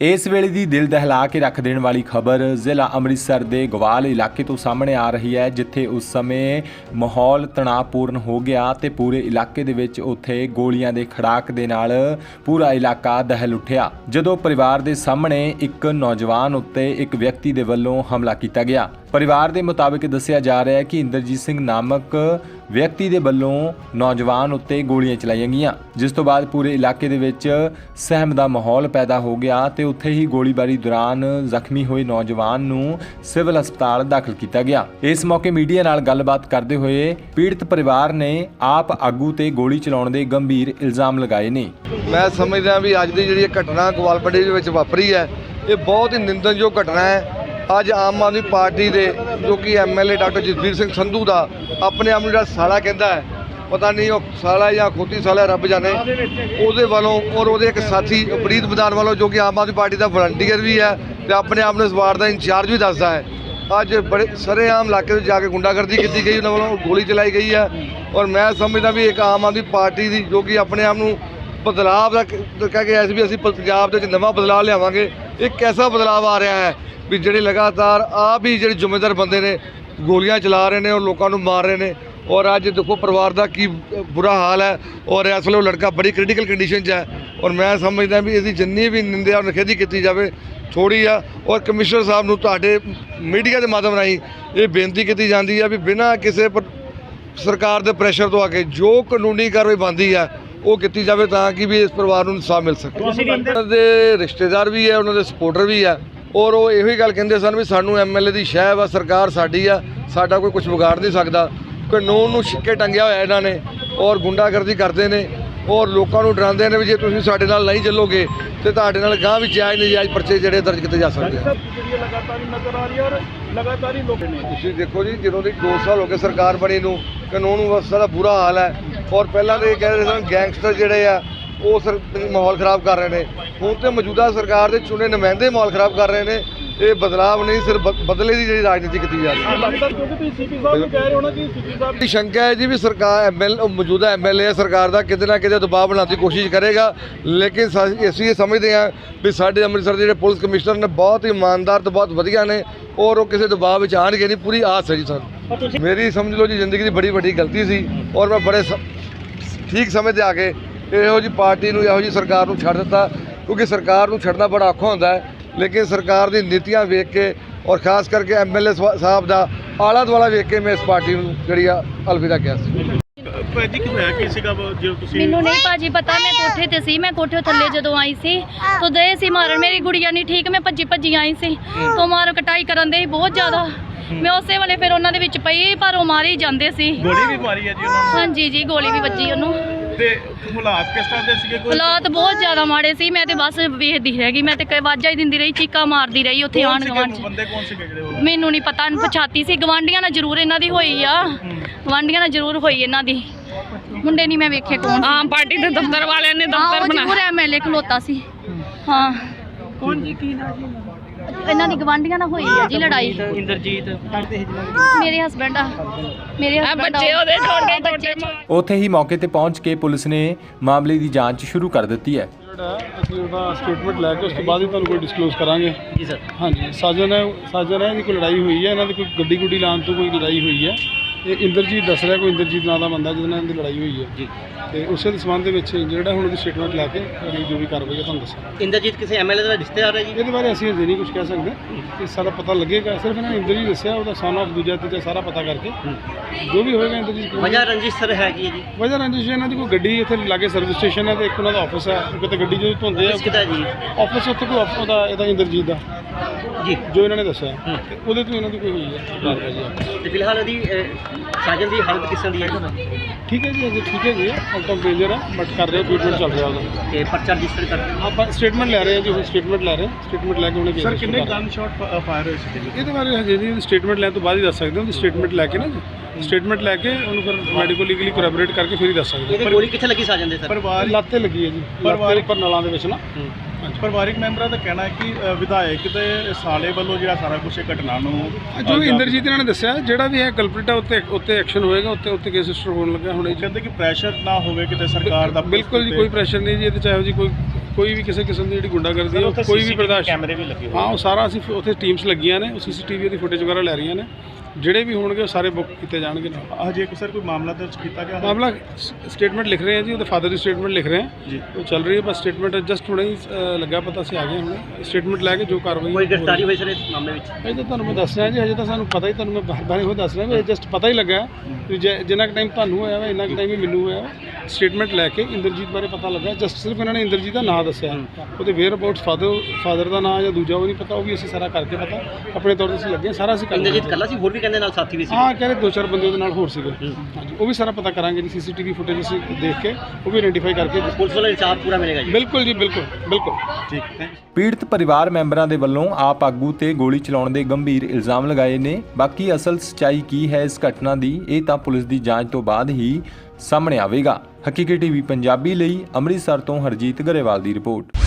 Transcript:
ਇਸ ਵੇਲੇ ਦੀ ਦਿਲ ਦਹਿਲਾ ਕੇ ਰੱਖ ਦੇਣ ਵਾਲੀ ਖਬਰ ਜ਼ਿਲ੍ਹਾ ਅੰਮ੍ਰਿਤਸਰ ਦੇ ਗਵਾਲ ਇਲਾਕੇ ਤੋਂ ਸਾਹਮਣੇ ਆ ਰਹੀ ਹੈ, ਜਿੱਥੇ ਉਸ ਸਮੇਂ ਮਾਹੌਲ ਤਣਾਅਪੂਰਨ ਹੋ ਗਿਆ ਤੇ ਪੂਰੇ ਇਲਾਕੇ ਦੇ ਵਿੱਚ ਉੱਥੇ ਗੋਲੀਆਂ ਦੇ ਖੜਾਕ ਦੇ ਨਾਲ ਪੂਰਾ ਇਲਾਕਾ ਦਹਿਲ ਉੱਠਿਆ। ਜਦੋਂ ਪਰਿਵਾਰ ਦੇ ਸਾਹਮਣੇ ਇੱਕ ਨੌਜਵਾਨ ਉੱਤੇ ਇੱਕ ਵਿਅਕਤੀ ਦੇ ਵੱਲੋਂ ਹਮਲਾ ਕੀਤਾ ਗਿਆ। ਪਰਿਵਾਰ ਦੇ ਮੁਤਾਬਕ ਦੱਸਿਆ ਜਾ ਰਿਹਾ ਹੈ ਕਿ ਇੰਦਰਜੀਤ ਸਿੰਘ ਨਾਮਕ ਵਿਅਕਤੀ ਦੇ ਵੱਲੋਂ ਨੌਜਵਾਨ ਉੱਤੇ ਗੋਲੀਆਂ ਚਲਾਈਆਂ ਗਈਆਂ, ਜਿਸ ਤੋਂ ਬਾਅਦ ਪੂਰੇ ਇਲਾਕੇ ਦੇ ਵਿੱਚ ਸਹਿਮ ਦਾ ਮਾਹੌਲ ਪੈਦਾ ਹੋ ਗਿਆ ਤੇ ਉੱਥੇ ਹੀ ਗੋਲੀਬਾਰੀ ਦੌਰਾਨ ਜ਼ਖਮੀ ਹੋਏ ਨੌਜਵਾਨ ਨੂੰ ਸਿਵਲ ਹਸਪਤਾਲ ਦਾਖਲ ਕੀਤਾ ਗਿਆ। ਇਸ ਮੌਕੇ ਮੀਡੀਆ ਨਾਲ ਗੱਲਬਾਤ ਕਰਦੇ ਹੋਏ ਪੀੜਤ ਪਰਿਵਾਰ ਨੇ ਆਪ ਆਗੂ ਤੇ ਗੋਲੀ ਚਲਾਉਣ ਦੇ ਗੰਭੀਰ ਇਲਜ਼ਾਮ ਲਗਾਏ ਨੇ। ਮੈਂ ਸਮਝਦਾ ਵੀ ਅੱਜ ਦੀ ਜਿਹੜੀ ਘਟਨਾ ਗਵਾਲਪੱਡੀ ਦੇ ਵਿੱਚ ਵਾਪਰੀ ਹੈ, ਇਹ ਬਹੁਤ ਹੀ ਨਿੰਦਣਯੋਗ ਘਟਨਾ ਹੈ। ਅੱਜ ਆਮ ਆਦਮੀ ਪਾਰਟੀ ਦੇ ਜੋ ਕਿ ਐਮਐਲਏ ਡਾਕਟਰ ਜਸਵੀਰ ਸਿੰਘ ਸੰਧੂ ਦਾ ਆਪਣੇ ਆਪ ਨੂੰ ਜਿਹੜਾ ਸਾਲਾ ਕਹਿੰਦਾ ਹੈ, ਪਤਾ ਨਹੀਂ ਉਹ ਸਾਲਾ ਜਾਂ ਖੋਤੀ ਸਾਲਾ ਰੱਬ ਜਾਣੇ। ਉਹਦੇ ਵੱਲੋਂ ਔਰ ਉਹਦੇ ਇੱਕ ਸਾਥੀ ਪ੍ਰੀਤ ਬਦਾਨ ਵੱਲੋਂ ਜੋ ਕਿ ਆਮ ਆਦਮੀ ਪਾਰਟੀ ਦਾ ਵਲੰਟੀਅਰ ਵੀ ਹੈ ਤੇ ਆਪਣੇ ਆਪ ਨੂੰ ਇਸ ਵਾਰਡ ਦਾ ਇੰਚਾਰਜ ਵੀ ਦੱਸਦਾ ਹੈ। ਅੱਜ ਬੜੇ ਸਰੇਆਮ ਇਲਾਕੇ ਵਿੱਚ ਜਾ ਕੇ ਗੁੰਡਾਗਰਦੀ ਕੀਤੀ ਗਈ, ਉਹਨਾਂ ਵੱਲੋਂ ਗੋਲੀ ਚਲਾਈ ਗਈ ਹੈ ਔਰ ਮੈਂ ਸਮਝਦਾ ਵੀ ਇੱਕ ਆਮ ਆਦਮੀ ਪਾਰਟੀ ਦੀ ਜੋ ਕਿ ਆਪਣੇ ਆਪ ਨੂੰ ਬਦਲਾਅ ਦਾ ਕਹਿ ਕੇ ਐਸ ਵੀ ਅਸੀਂ ਪੰਜਾਬ ਦੇ ਵਿੱਚ ਨਵਾਂ ਬਦਲਾਅ ਲਿਆਵਾਂਗੇ। ਇਹ ਐਸਾ ਬਦਲਾਅ ਆ ਰਿਹਾ ਹੈ ਵੀ ਜਿਹੜੇ ਲਗਾਤਾਰ ਆਪ ਹੀ ਜਿਹੜੇ ਜ਼ਿੰਮੇਦਾਰ ਬੰਦੇ ਨੇ ਗੋਲੀਆਂ ਚਲਾ ਰਹੇ ਨੇ ਔਰ ਲੋਕਾਂ ਨੂੰ ਮਾਰ ਰਹੇ ਨੇ ਔਰ ਅੱਜ ਦੇਖੋ ਪਰਿਵਾਰ ਦਾ ਕੀ ਬੁਰਾ ਹਾਲ ਹੈ ਔਰ ਇਸ ਵੇਲੇ ਉਹ ਲੜਕਾ ਬੜੀ ਕ੍ਰਿਟੀਕਲ ਕੰਡੀਸ਼ਨ 'ਚ ਹੈ ਔਰ ਮੈਂ ਸਮਝਦਾ ਵੀ ਇਹਦੀ ਜਿੰਨੀ ਵੀ ਨਿੰਦਿਆ ਔਰ ਨਿਖੇਧੀ ਕੀਤੀ ਜਾਵੇ ਥੋੜੀ ਆ ਔਰ ਕਮਿਸ਼ਨਰ ਸਾਹਿਬ ਨੂੰ ਤੁਹਾਡੇ ਮੀਡੀਆ ਦੇ ਮਾਧਿਅਮ ਰਾਹੀਂ ਇਹ ਬੇਨਤੀ ਕੀਤੀ ਜਾਂਦੀ ਹੈ ਵੀ ਬਿਨਾਂ ਕਿਸੇ ਸਰਕਾਰ ਦੇ ਪ੍ਰੈਸ਼ਰ ਤੋਂ ਆ ਕੇ ਜੋ ਕਾਨੂੰਨੀ ਕਾਰਵਾਈ ਬਣਦੀ ਹੈ ਉਹ ਕੀਤੀ ਜਾਵੇ ਤਾਂ ਕਿ ਵੀ ਇਸ ਪਰਿਵਾਰ ਨੂੰ ਇਨਸਾਫ ਮਿਲ ਸਕੇ। ਉਹਨਾਂ ਦੇ ਰਿਸ਼ਤੇਦਾਰ ਵੀ ਹੈ ਉਹਨਾਂ ਦੇ ਸਪੋਰਟਰ ਵੀ ਹੈ। ਔਰ ਉਹ ਇਹੋ ਹੀ ਗੱਲ ਕਹਿੰਦੇ ਸਨ ਵੀ ਸਾਨੂੰ ਐਮਐਲਏ ਦੀ ਸ਼ਹਿ ਵਾ ਸਰਕਾਰ ਸਾਡੀ ਆ ਸਾਡਾ ਕੋਈ ਕੁਝ ਵਿਗਾੜ ਨਹੀਂ ਸਕਦਾ। ਕਾਨੂੰਨ ਨੂੰ ਛਿੱਕੇ ਟੰਗਿਆ ਹੋਇਆ ਇਹਨਾਂ ਨੇ ਔਰ ਗੁੰਡਾਗਰਦੀ ਕਰਦੇ ਨੇ ਔਰ ਲੋਕਾਂ ਨੂੰ ਡਰਾਉਂਦੇ ਨੇ ਵੀ ਜੇ ਤੁਸੀਂ ਸਾਡੇ ਨਾਲ ਨਹੀਂ ਚੱਲੋਗੇ ਤੇ ਤੁਹਾਡੇ ਨਾਲ ਗਾਂ ਵੀ ਜਾਇਜ਼ ਨਜਾਇਜ਼ ਪਰਚੇ ਜਿਹੜੇ ਦਰਜ ਕੀਤੇ ਜਾ ਸਕਦੇ ਆ। ਜਿਹੜੀ ਲਗਾਤਾਰ ਹੀ ਨਜ਼ਰ ਆ ਰਹੀ ਹੈ ਔਰ ਲਗਾਤਾਰ ਹੀ ਲੋਕ ਨੇ। ਤੁਸੀਂ ਦੇਖੋ ਜੀ ਜਦੋਂ ਦੀ 2 ਸਾਲ ਹੋ ਗਏ ਸਰਕਾਰ ਬਣੀ ਨੂੰ ਕਾਨੂੰਨ ਵਿਵਸਥਾ ਦਾ ਬੁਰਾ ਹਾਲ ਹੈ ਔਰ ਪਹਿਲਾਂ ਤੇ ਇਹ ਕਹਿ ਰਹੇ ਸਨ ਗੈਂਗਸਟਰ ਜਿਹੜੇ ਆ ਉਹ ਸਰ ਮਾਹੌਲ ਖਰਾਬ ਕਰ ਰਹੇ ਨੇ। ਹੁਣ ਤੇ ਮੌਜੂਦਾ ਸਰਕਾਰ ਦੇ ਚੁਣੇ ਨੁਮਾਇੰਦੇ ਮਾਹੌਲ ਖਰਾਬ ਕਰ ਰਹੇ ਨੇ। ਇਹ ਬਦਲਾਵ ਨਹੀਂ ਸਿਰਫ ਬਦ- ਬਦਲੇ ਦੀ ਜਿਹੜੀ ਰਾਜਨੀਤੀ ਕੀਤੀ ਜਾ ਰਹੀ ਹੈ। ਲੱਗਦਾ ਕਿਉਂਕਿ ਤੁਸੀਂ ਸੀਪੀ ਸਾਹਿਬ ਨੂੰ ਕਹਿ ਰਹੇ ਹੋ ਨਾ ਕਿ ਸੀਪੀ ਸਾਹਿਬ ਦੀ ਸ਼ੰਕਾ ਹੈ ਜੀ ਵੀ ਸਰਕਾਰ ਐਮਐਲ ਮੌਜੂਦਾ ਐਮਐਲਏ ਸਰਕਾਰ ਦਾ ਕਿਤੇ ਨਾ ਕਿਤੇ ਦਬਾਅ ਬਣਾਉਣ ਦੀ ਕੋਸ਼ਿਸ਼ ਕਰੇਗਾ। ਲੇਕਿਨ ਅਸੀਂ ਇਹ ਸਮਝਦੇ ਹਾਂ ਵੀ ਸਾਡੇ ਅੰਮ੍ਰਿਤਸਰ ਦੇ ਜਿਹੜੇ ਪੁਲਿਸ ਕਮਿਸ਼ਨਰ ਨੇ ਬਹੁਤ ਹੀ ਇਮਾਨਦਾਰ ਤੇ ਬਹੁਤ ਵਧੀਆ ਨੇ। ਔਰ ਉਹ ਕਿਸੇ ਦਬਾਅ ਵਿੱਚ ਆਣਗੇ ਨਹੀਂ ਪੂਰੀ ਆਸ ਹੈ ਜੀ ਸਾਨੂੰ। ਮੇਰੀ ਸਮਝ ਲਓ ਜੀ ਜ਼ਿੰਦਗੀ ਦੀ ਬੜੀ ਵੱਡੀ ਗਲਤੀ ਸੀ। ਔਰ ਮੈਂ ਬੜੇ ਠੀਕ ਸਮੇਂ ਤੇ ਆ ਕੇ ਇਹੋ ਜੀ ਪਾਰਟੀ ਨੂੰ ਇਹੋ ਜੀ ਸਰਕਾਰ ਨੂੰ ਛੱਡ ਦਿੱਤਾ ਕਿਉਂਕਿ ਸਰਕਾਰ ਨੂੰ ਛੱਡਣਾ ਬੜਾ ਔਖਾ ਹੁੰਦਾ ਹੈ ਲੇਕਿਨ ਸਰਕਾਰ ਦੀ ਨੀਤੀਆਂ ਵੇਖ ਕੇ ਔਰ ਖਾਸ ਕਰਕੇ ਐਮਐਲਏ ਸਾਹਿਬ ਦਾ ਆਲਾ ਦੁਆਲਾ ਵੇਖ ਕੇ ਮੈਂ ਇਸ ਪਾਰਟੀ ਨੂੰ ਜਿਹੜੀ ਆ ਅਲਵਿਦਾ ਕਿਹਾ ਸੀ। ਭਾਜੀ ਕੀ ਹੋਇਆ? ਕੀ ਸੀਗਾ? ਜੇ ਤੁਸੀਂ ਮੈਨੂੰ ਨਹੀਂ ਭਾਜੀ ਪਤਾ ਮੈਂ ਕੋਠੇ ਤੇ ਸੀ ਮੈਂ ਕੋਠੇ ਥੱਲੇ ਜਦੋਂ ਆਈ ਸੀ ਤਾਂ ਦੇ ਸੀ ਮਾਰਨ ਮੇਰੀ ਗੁੜੀਆ ਨਹੀਂ ਠੀਕ ਮੈਂ ਭੱਜੀ ਭੱਜੀ ਆਈ ਸੀ ਤੋਂ ਮਾਰ ਕਟਾਈ ਕਰਨ ਦੇ ਬਹੁਤ ਜ਼ਿਆਦਾ। ਮੈਂ ਉਸੇ ਵੇਲੇ ਫਿਰ ਉਹਨਾਂ ਦੇ ਵਿੱਚ ਪਈ ਪਰ ਉਹ ਮਾਰੇ ਜਾਂਦੇ ਸੀ। ਗੋਲੀ ਵੀ ਮਾਰੀ ਹੈ ਜੀ ਉਹਨਾਂ ਹਾਂਜੀ ਜੀ ਗੋਲੀ ਵੀ ਵੱਜੀ ਉਹਨੂੰ। ਨੂੰ ਤੇ ਹਾਲਾਤ ਕਿਸ ਤਰ੍ਹਾਂ ਦੇ ਸੀਗੇ? ਕੋਈ ਹਾਲਾਤ ਬਹੁਤ ਜ਼ਿਆਦਾ ਮਾੜੇ ਸੀ। ਮੈਂ ਤੇ ਬਸ ਵੇਖਦੀ ਰਹਿ ਗਈ। ਮੈਂ ਤੇ ਆਵਾਜ਼ਾਂ ਹੀ ਦਿੰਦੀ ਰਹੀ ਚੀਕਾਂ ਮਾਰਦੀ ਰਹੀ ਉੱਥੇ ਕੌਣ ਆਣ ਸੀਗੇ? ਗਵਾਂਢ ਚ। ਬੰਦੇ ਕੌਣ ਸੀਗੇ ਜਿਹੜੇ ਉਹ? ਮੈਨੂੰ ਨਹੀਂ ਪਤਾ ਪਛਾਤੀ ਸੀ। ਗਵਾਂਢੀਆਂ ਨਾਲ ਜ਼ਰੂਰ ਇਹਨਾਂ ਦੀ ਹੋਈ ਆ। ਗਵਾਂਢੀਆਂ ਨਾਲ ਜ਼ਰੂਰ ਹੋਈ ਇਹਨਾਂ ਦੀ। ਮੁੰਡੇ ਨਹੀਂ ਮੈਂ ਵੇਖੇ ਕੌਣ ਸੀ। ਆਮ ਪਾਰਟੀ ਦੇ ਦਫ਼ਤਰ ਵਾਲਿਆਂ ਨੇ ਹਾਂ ਦਫ਼ਤਰ ਉਹ ਬਣਾ ਜ਼ਰੂਰ ਐਮਐਲਏ ਖਲੋਤਾ ਸੀ। ਹਾਂ। ਕੌਣ ਜੀ? ਕੀ ਨਾਮ ਜੀ ਇਹਨਾਂ ਦੀ ਗਵਾਂਢੀਆਂ ਨਾਲ ਹੋਈ ਆ ਜੀ ਲੜਾਈ। ਇੰਦਰਜੀਤ। ਮੇਰੇ ਹਸਬੰਡ ਆ। ਮੇਰੇ ਆ ਹਸਬੰਡ ਬੱਚੇ ਉਹਦੇ ਛੋਟੇ ਛੋਟੇ ਉੱਥੇ ਹੀ ਮੌਕੇ ਤੇ ਪਹੁੰਚ ਕੇ ਪੁਲਿਸ ਨੇ ਮਾਮਲੇ ਦੀ ਜਾਂਚ ਸ਼ੁਰੂ ਕਰ ਦਿੱਤੀ ਹੈ। ਜਿਹੜਾ ਅਸੀਂ ਉਹਦਾ ਸਟੇਟਮੈਂਟ ਲੈ ਕੇ ਉਸ ਤੋਂ ਬਾਅਦ ਹੀ ਤੁਹਾਨੂੰ ਕੋਈ ਡਿਸਕਲੋਜ਼ ਕਰਾਂਗੇ। ਜੀ ਸਰ ਹਾਂਜੀ ਸਾਜਨ ਹੈ ਸਾਜਨ ਹੈ ਇਹਦੀ ਕੋਈ ਲੜਾਈ ਹੋਈ ਹੈ ਇਹਨਾਂ ਦੀ ਕੋਈ ਗੱਡੀ ਗੁੱਡੀ ਲਾਉਣ ਤੋਂ ਕੋਈ ਲੜਾਈ ਹੋਈ ਹੈ। ਇਹ ਇੰਦਰਜੀਤ ਦੱਸ ਰਿਹਾ ਕੋਈ ਇੰਦਰਜੀਤ ਨਾਂ ਦਾ ਬੰਦਾ ਜਿਹਦੇ ਨਾਲ ਇਹਦੀ ਲੜਾਈ ਹੋਈ ਹੈ। ਜੀ। ਤੇ ਉਸੇ ਦੇ ਸੰਬੰਧ ਦੇ ਵਿੱਚ ਜਿਹੜਾ ਹੁਣ ਉਹਦੀ ਸਟੇਟਮੈਂਟ ਲੈ ਕੇ ਅਗਲੀ ਜੋ ਵੀ ਕਾਰਵਾਈ ਹੈ ਤੁਹਾਨੂੰ ਦੱਸਾਂਗੇ। ਇੰਦਰਜੀਤ ਕਿਸੇ ਐਮਐਲਏ ਦਾ ਰਿਸ਼ਤੇਦਾਰ ਹੈ ਜੀ? ਇਹਦੇ ਬਾਰੇ ਅਸੀਂ ਅਜੇ ਨਹੀਂ ਕੁਝ ਕਹਿ ਸਕਦੇ। ਇਹ ਸਾਰਾ ਪਤਾ ਲੱਗੇਗਾ। ਸਿਰਫ ਇਹਨਾਂ ਨੇ ਇੰਦਰਜੀਤ ਦੱਸਿਆ ਉਹਦਾ ਸਨ ਆਫ ਦੂਜਾ ਤੀਜਾ ਸਾਰਾ ਪਤਾ ਕਰਕੇ। ਜੋ ਵੀ ਹੋਏਗਾ ਇੰਦਰਜੀਤ ਕੋਲ- ਵਜ੍ਹਾ ਰੰਜਿਸ਼ ਸਰ ਹੈਗੀ ਹੈ ਜੀ? ਵਜ੍ਹਾ ਰੰਜਿਸ਼ ਇਹਨਾਂ ਦੀ ਕੋਈ ਗੱਡੀ ਇੱਥੇ ਲਾਗੇ ਸਰਵਿਸ ਸਟੇਸ਼ਨ ਹੈ ਤੇ ਇੱਕ ਉਹਨਾਂ ਦਾ ਆਫਿਸ ਹੈ। ਕਿਤੇ ਗੱਡੀ ਜਦੋਂ ਧੁੰਦੇ ਆ। ਕਿਦਾ ਜੀ? ਆਫਿਸ ਉੱਥੇ ਕੋਈ ਆਫਿਸ ਦਾ ਇਹਦਾ ਇੰਦਰਜੀਤ ਦਾ। ਜੀ। ਜੋ ਇਹਨਾਂ ਨੇ ਦੱਸਿਆ। ਉਹਦੇ ਤੋਂ ਇਹਨਾਂ ਦੀ ਕੋਈ ਹੋਈ ਹੈ। ਤੇ ਫਿਲਹਾਲ ਇਹਦੀ ਸਾਜਨ ਦੀ ਹਾਲਤ ਕਿਸ ਤਰ੍ਹਾਂ ਦੀ ਹੈ ਠੀਕ ਹੈ ਜੀ ਅਜੇ ਠੀਕ ਹੈ ਜੀ। ਆਊਟ ਆਫ ਡੇਂਜਰ ਹੈ ਬਟ ਕਰ ਰਹੇ ਟ੍ਰੀਟਮੈਂਟ ਚੱਲ ਰਿਹਾ ਉਹਦਾ। ਤੇ ਪਰਚਾ ਰਜਿਸਟਰ ਕਰ ਆਪਾਂ ਸਟੇਟਮੈਂਟ ਲੈ ਰਹੇ ਹਾਂ ਜੀ ਉਹ ਸਟੇਟਮੈਂਟ ਲੈ ਰਹੇ ਸਟੇਟਮੈਂਟ ਲੈ ਕੇ ਉਹਨੇ ਸਰ ਕਿੰਨੇ ਗਨ ਸ਼ਾਟ ਫਾਇਰ ਹੋਏ ਸੀ ਇਹਦੇ ਬਾਰੇ ਹਜੇ ਨਹੀਂ ਸਟੇਟਮੈਂਟ ਲੈਣ ਤੋਂ ਬਾਅਦ ਹੀ ਦੱਸ ਸਕਦੇ ਹਾਂ ਸਟੇਟਮੈਂਟ ਲੈ ਕੇ ਨਾ ਜੀ। ਸਟੇਟਮੈਂਟ ਲੈ ਕੇ ਉਹਨੂੰ ਫਿਰ ਮੈਡੀਕਲ ਲੀਗਲੀ ਕੋਰੈਬੋਰੇਟ ਕਰਕੇ ਫਿਰ ਹੀ ਦੱਸ ਸਕਦੇ ਇਹਦੇ ਗੋਲੀ ਕਿੱਥੇ ਲੱਗੀ ਸਾਜਨ ਦੇ ਸਰ ਹਾਂ ਪਰਿਵਾਰ ਲੱਤ ਲੱਗੀ ਹੈ ਜੀ ਪਰਿਵਾਰਿਕ- ਉੱਪਰ ਨਲਾਂ ਦੇ ਵਿੱਚ ਨਾ। ਪਰਿਵਾਰਿਕ ਮੈਂਬਰਾਂ ਦਾ ਕਹਿਣਾ ਹੈ ਕਿ ਵਿਧਾਇਕ ਦੇ ਸਾਲੇ ਵੱਲੋਂ ਜਿਹੜਾ ਸਾਰਾ ਕੁਝ ਇਹ ਘਟਨਾ ਨੂੰ ਜੋ ਇੰਦਰਜੀਤ ਇਹਨਾਂ ਨੇ ਦੱਸਿਆ ਜਿਹੜਾ ਵੀ ਹੈ ਕਲਪ੍ਰਿਟ ਹੈ ਉੱਤੇ ਉੱਤੇ ਐਕਸ਼ਨ ਹੋਏਗਾ ਉੱਤੇ ਉੱਤੇ ਕੇਸ ਰਜਿਸਟਰ ਹੋਣ ਲੱਗਾ ਹੁਣੇ ਕਹਿੰਦੇ ਕਿ ਪ੍ਰੈਸ਼ਰ ਨਾ ਹੋਵੇ ਕਿਤੇ ਸਰਕਾਰ ਦਾ ਬਿਲਕੁਲ ਜੀ ਕੋਈ ਪ੍ਰੈਸ਼ਰ ਨਹੀਂ ਜੀ ਇਹਦੇ ਚਾਹੇ ਜੀ ਕੋਈ ਕੋਈ ਵੀ ਕਿਸੇ ਕਿਸਮ ਦੀ ਜਿਹੜੀ ਗੁੰਡਾਗਰਦੀ ਹੈ ਕੋਈ ਵੀ ਬਰਦਾਸ਼ਤ ਕੈਮਰੇ ਵੀ ਲੱਗੇ ਹਾਂ ਉਹ ਸਾਰਾ ਅਸੀਂ ਉੱਥੇ ਟੀਮਸ ਲੱਗੀਆਂ ਨੇ ਉਹ ਸੀਸੀਟੀਵੀ ਦੀ ਫੁਟੇਜ ਵਗੈਰਾ ਲੈ ਰਹੀਆਂ ਨੇ। ਜਿਹੜੇ ਵੀ ਹੋਣਗੇ ਉਹ ਸਾਰੇ ਬੁੱਕ ਕੀਤੇ ਜਾਣਗੇ। ਨਾਲ ਹਜੇ ਕੋਈ ਸਰ ਕੋਈ ਮਾਮਲਾ ਦਰਜ ਕੀਤਾ ਗਿਆ ਹੈ? ਮਾਮਲਾ ਸਟੇਟਮੈਂਟ ਲਿਖ ਰਹੇ ਹਾਂ ਜੀ ਉਹਦੇ ਫਾਦਰ ਦੀ ਸਟੇਟਮੈਂਟ ਲਿਖ ਰਹੇ ਹਾਂ। ਜੀ। ਉਹ ਚੱਲ ਰਹੀ ਹੈ ਬਸ ਸਟੇਟਮੈਂਟ ਜਸਟ ਹੁਣੇ ਹੀ ਅ, ਲੱਗਾ ਪਤਾ ਅਸੀਂ ਆ ਗਏ ਹੁਣੇ। ਸਟੇਟਮੈਂਟ ਲੈ ਕੇ ਜੋ ਕਾਰਵਾਈ ਕੋਈ ਗ੍ਰਿਫਤਾਰੀ ਹੋਈ ਸਰ ਇਸ ਮਾਮਲੇ ਵਿੱਚ? ਇਹ ਤਾਂ ਤੁਹਾਨੂੰ ਮੈਂ ਦੱਸ ਰਿਹਾ ਜੀ ਹਜੇ ਤਾਂ ਸਾਨੂੰ ਪਤਾ ਹੀ ਤੁਹਾਨੂੰ ਮੈਂ ਬਾਰ ਬਾਰ ਇਹੋ ਦੱਸ ਰਿਹਾ ਵੀ ਜਸਟ ਪਤਾ ਹੀ ਲੱਗਾ। ਹੈ। ਵੀ ਜਿ- ਜਿੰਨਾ ਕੁ ਟਾਈਮ ਤੁਹਾਨੂੰ ਹੋਇਆ ਵਾ ਇੰਨਾ ਕੁ ਟਾਈਮ ਹੀ ਮੈਨੂੰ ਹੋਇਆ ਸਟੇਟਮੈਂਟ ਲੈ ਕੇ ਇੰਦਰਜੀਤ ਬਾਰੇ ਪਤਾ ਲੱਗਾ। ਜਸਟ ਸਿਰਫ ਇਹਨਾਂ ਨੇ ਇੰਦਰਜੀਤ ਦਾ ਨਾਂ ਦੱਸਿਆ। ਉਹਦੇ ਵੇਅਰ ਅਬਾਊਟ ਫਾਦਰ ਫਾਦਰ ਦਾ ਨਾਂ ਜਾਂ ਦੂਜਾ ਉਹ ਨਹੀਂ ਪਤਾ ਉਹ ਵੀ ਅਸੀਂ ਸਾਰਾ ਕਰਕੇ ਪਤਾ। ਆਪਣੇ ਤੌਰ ਤੇ ਅਸੀਂ ਲੱਗੇ ਹਾਂ, ਸਾਰਾ ਅਸੀਂ ਕਰ ਇੰਦਰਜੀਤ ਕੱਲਾ ਸੀ ਹੋਰ ਵੀ ਕਹਿੰਦੇ ਨਾਲ ਸਾਥੀ ਵੀ ਸੀ? ਹਾਂ ਕਹਿੰਦੇ ਦੋ ਚਾਰ ਬੰਦੇ ਉਹਦੇ ਨਾਲ ਹੋਰ ਸੀਗੇ। ਹਾਂਜੀ ਉਹ ਵੀ ਸਾਰਾ ਪਤਾ ਕਰਾਂਗੇ ਜੀ ਸੀਸੀਟੀਵੀ ਫੁਟੇਜ ਅਸੀਂ ਦੇਖ ਕੇ ਉਹ ਵੀ ਆਇਡੈਂਟੀਫਾਈ ਕਰਕੇ ਪੁਲਿਸ ਵੱਲੋਂ ਇਨਸਾਫ ਪੂਰਾ ਮਿਲੇਗਾ ਜੀ? ਬਿਲਕੁਲ ਜੀ ਬਿਲਕੁਲ ਬਿਲਕੁਲ। ਠੀਕ ਯੂ ਪੀੜਤ ਪਰਿਵਾਰ ਮੈਂਬਰਾਂ ਦੇ ਵੱਲੋਂ ਆਪ ਆਗੂ ਤੇ ਗੋਲੀ ਚਲਾਉਣ ਦੇ ਗੰਭੀਰ ਇਲਜ਼ਾਮ ਲਗਾਏ ਨੇ। ਬਾਕੀ ਅਸਲ ਸਚਾਈ ਕੀ ਹੈ ਇਸ ਘਟਨਾ ਦੀ ਇਹ ਤਾਂ ਪੁਲਿਸ ਦੀ ਜਾਂਚ ਤੋਂ ਬਾਅਦ ਹੀ ਸਾਹਮਣੇ ਆਵੇਗਾ। ਹਕੀਕੀ ਟੀਵੀ ਪੰਜਾਬੀ ਲਈ ਅੰਮ੍ਰਿਤਸਰ ਤੋਂ ਹਰਜੀਤ ਗਰੇਵਾਲ ਦੀ ਰਿਪੋਰਟ।